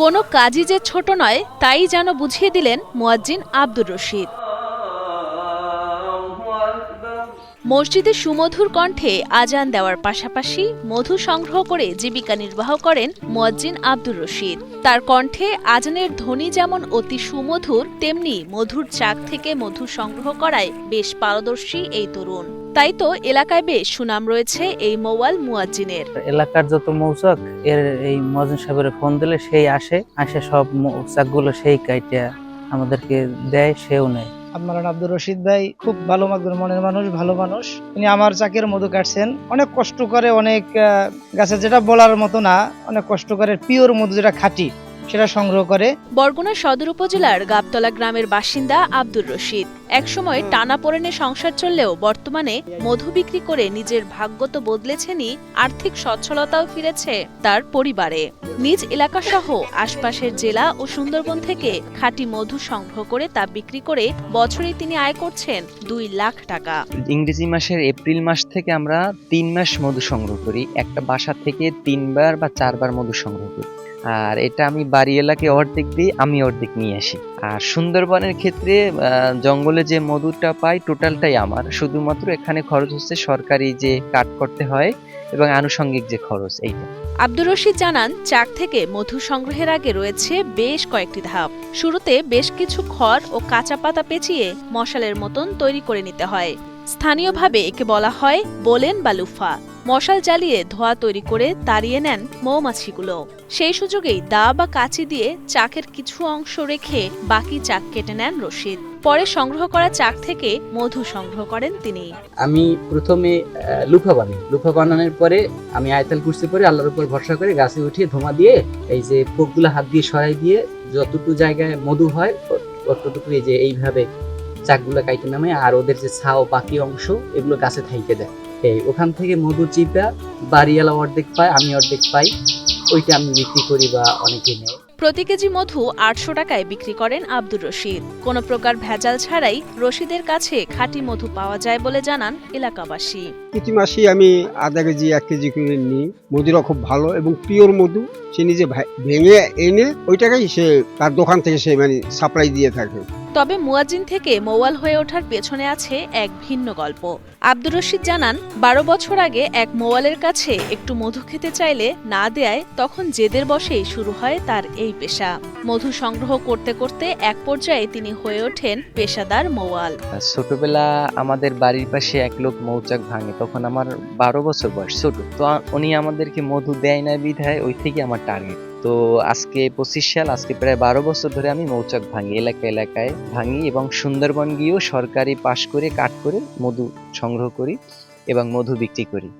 কোনো কাজই যে ছোট নয় তাই যেন বুঝিয়ে দিলেন মোয়াজ্জিন আব্দুর রশিদ। মসজিদে সুমধুর কণ্ঠে আজান দেওয়ার পাশাপাশি মধু সংগ্রহ করে জীবিকা নির্বাহ করেন মুয়াজ্জিন আব্দুর রশিদ। তার কণ্ঠে আজানের ধ্বনি যেমন অতি সুমধুর, তেমনি মধুর চাক থেকে মধু সংগ্রহ করায় বেশ পারদর্শী এই তরুণ। তাই তো এলাকায় বেশ সুনাম রয়েছে এই মোয়াল মুয়াজ্জিনের। এলাকার যত মৌচাক, এর এই মহাজন সাহেবের ফোন দিলে সেই আসে আসে সব মৌচাকগুলো সেই কাইটা আমাদেরকে দেয়, সেও নেয়। আপনার আব্দুর রশিদ ভাই, খুব ভালো মাকদুর মনের মানুষ, ভালো মানুষ। তিনি আমার চাকের মধু কাটছেন। অনেক কষ্ট করে, অনেক গাছে যেটা বলার মতো না, অনেক কষ্ট করে পিওর মধু যেটা খাঁটি, সেটা সংগ্রহ করে। বরগুনা সদর উপজেলার গাবতলা গ্রামের বাসিন্দা আব্দুর রশিদ। একসময় টানা পড়েনে সংসার চললেও বর্তমানে মধু বিক্রি করে নিজের ভাগ্য তো বদলেছেনই, আর্থিক সচ্ছলতাও ফিরেছে তার পরিবারে। নিজ এলাকাসহ আশপাশের জেলা ও সুন্দরবন থেকে খাঁটি মধু সংগ্রহ করে তা বিক্রি করে বছরে তিনি আয় করছেন দুই লাখ টাকা। ইংরেজি মাসের এপ্রিল মাস থেকে আমরা তিন মাস মধু সংগ্রহ করি, একটা বাসা থেকে তিনবার বা চারবার মধু সংগ্রহ করি। আর এটা আমি বাড়ি এলাকায় অর্ধেক দিই, আমি অর্ধেক নিয়ে আসি। আর সুন্দরবনের ক্ষেত্রে জঙ্গলে যে মধুটা পাই টোটালটাই আমার। শুধুমাত্র এখানে খরচ হচ্ছে সরকারি যে কাট করতে হয় এবং আনুষঙ্গিক যে খরচ, এইটা। আব্দুর রশিদ জানান চাক থেকে মধু সংগ্রহের আগে রয়েছে বেশ কয়েকটি ধাপ। শুরুতে বেশ কিছু খড় ও কাঁচা পাতা পেঁচিয়ে মশালের মতন তৈরি করে নিতে হয়। স্থানীয়ভাবে একে বলা হয় বোলেন বা লুফা। মশাল জ্বালিয়ে ধোয়া তৈরি করে তাড়িয়ে নেন মৌমাছিগুলো। সেই সুযোগেই দা বা কাঁচি দিয়ে চাকের কিছু অংশ রেখে বাকি চাক কেটে নেন রশিদ। পরে সংগ্রহ করা চাক থেকে মধু সংগ্রহ করেন তিনি। আমি প্রথমে লুফা বানাই। লুফা বানানোর পরে আমি আয়তাল কুর্সি পরে আল্লাহর উপর ভরসা করে গাছে উঠিয়ে ধোঁয়া দিয়ে এই যে পোকগুলো হাত দিয়ে সরাই দিয়ে যতটুকু জায়গায় মধু হয় ততটুকু এই যে এইভাবে চাকগুলো কাইটে নামে আর ওদের যে ছাও বাকি অংশ, এগুলো গাছে থাইকে দেয়। এই ওখান থেকে মধু চিপা বাড়িওয়ালা অর্ধেক পায় আমি অর্ধেক পাই। ওইটা আমি বিক্রি করি বা অনেকে নেয়। প্রতি কেজি মধু আটশো টাকায় বিক্রি করেন আব্দুর রশিদ। কোনো প্রকার ভেজাল ছাড়াই রশিদের কাছে খাঁটি মধু পাওয়া যায় বলে জানান এলাকাবাসী। প্রতি মাসেই আমি আধা কেজি এক কেজি করে নিই। মধুরা খুব ভালো এবং পিওর মধু। সে নিজে ভেঙে এনে ওইটাকেই সে তার দোকান থেকে সে মানে সাপ্লাই দিয়ে থাকে। তবে মুয়াজ্জিন থেকে মোয়াল হয়ে ওঠার পেছনে আছে এক ভিন্ন গল্প। আব্দুর রশিদ জানান, বারো বছর আগে এক মোয়ালের কাছে একটু মধু খেতে চাইলে না দেয় তখন জেদের বসেই শুরু হয় তার এই পেশা। মধু সংগ্রহ করতে করতে এক পর্যায়ে তিনি হয়ে ওঠেন পেশাদার মোয়াল ছোটবেলা আমাদের বাড়ির পাশে এক লোক মৌচাক ভাঙে, তখন আমার বারো বছর বয়স, ছোট। তো উনি আমাদেরকে মধু দেয় না বিধায় ওই থেকে আমার টার্গেট তো আজকে পঁচিশ সাল, আজকে প্রায় বারো বছর ধরে আমি মৌচাক ভাঙি এলাকা এলাকায় ভাঙি এবং সুন্দরবন গিয়েও সরকারি পাশ করে কাট করে মধু সংগ্রহ করি এবং মধু বিক্রি করি।